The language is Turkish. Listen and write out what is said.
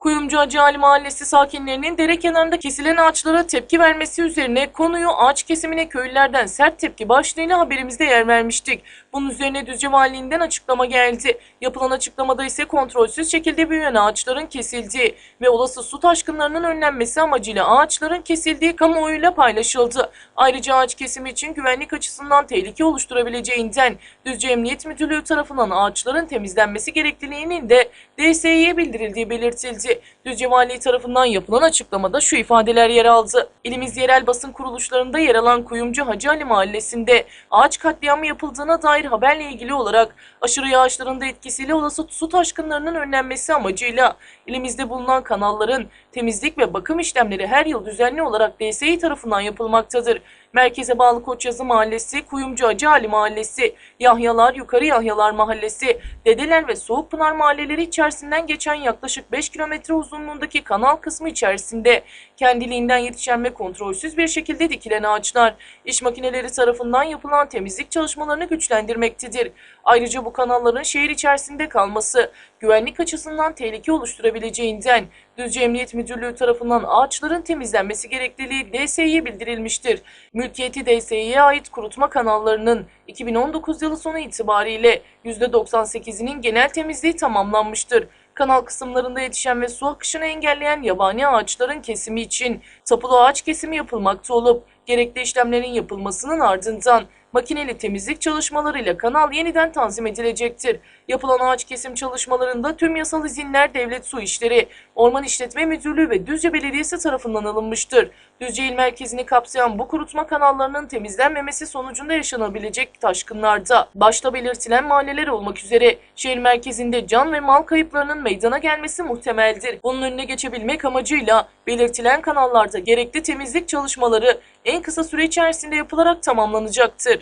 Kuyumcu Hacı Ali Mahallesi sakinlerinin dere kenarında kesilen ağaçlara tepki vermesi üzerine konuyu ağaç kesimine köylülerden sert tepki başlığıyla haberimizde yer vermiştik. Bunun üzerine Düzce Valiliğinden açıklama geldi. Yapılan açıklamada ise kontrolsüz şekilde büyüyen ağaçların kesildiği ve olası su taşkınlarının önlenmesi amacıyla ağaçların kesildiği kamuoyuyla paylaşıldı. Ayrıca ağaç kesimi için güvenlik açısından tehlike oluşturabileceğinden Düzce Emniyet Müdürlüğü tarafından ağaçların temizlenmesi gerekliliğinin de DSİ'ye bildirildiği belirtildi. Düzce Valiliği tarafından yapılan açıklamada şu ifadeler yer aldı. İlimiz yerel basın kuruluşlarında yer alan Kuyumcu Hacı Ali Mahallesi'nde ağaç katliamı yapıldığına dair haberle ilgili olarak aşırı yağışların da etkisiyle olası su taşkınlarının önlenmesi amacıyla ilimizde bulunan kanalların temizlik ve bakım işlemleri her yıl düzenli olarak DSİ tarafından yapılmaktadır. Merkeze bağlı Koçyazı Mahallesi, Kuyumcu Hacı Ali Mahallesi, Yahyalar, Yukarı Yahyalar Mahallesi, Dedeler ve Soğukpınar mahalleleri içerisinden geçen yaklaşık 5 kilometre uzunluğundaki kanal kısmı içerisinde kendiliğinden yetişen ve kontrolsüz bir şekilde dikilen ağaçlar, iş makineleri tarafından yapılan temizlik çalışmalarını güçlendirmektedir. Ayrıca bu kanalların şehir içerisinde kalması güvenlik açısından tehlike oluşturabileceğinden Düzce Emniyet Müdürlüğü tarafından ağaçların temizlenmesi gerekliliği DSİ'ye bildirilmiştir. Mülkiyeti DSİ'ye ait kurutma kanallarının 2019 yılı sonu itibariyle %98'inin genel temizliği tamamlanmıştır. Kanal kısımlarında yetişen ve su akışını engelleyen yabani ağaçların kesimi için tapulu ağaç kesimi yapılmakta olup gerekli işlemlerin yapılmasının ardından makineli temizlik çalışmalarıyla kanal yeniden tanzim edilecektir. Yapılan ağaç kesim çalışmalarında tüm yasal izinler Devlet Su İşleri, Orman İşletme Müdürlüğü ve Düzce Belediyesi tarafından alınmıştır. Düzce il merkezini kapsayan bu kurutma kanallarının temizlenmemesi sonucunda yaşanabilecek taşkınlarda başta belirtilen mahalleler olmak üzere şehir merkezinde can ve mal kayıplarının meydana gelmesi muhtemeldir. Bunun önüne geçebilmek amacıyla belirtilen kanallarda gerekli temizlik çalışmaları en kısa süre içerisinde yapılarak tamamlanacaktır.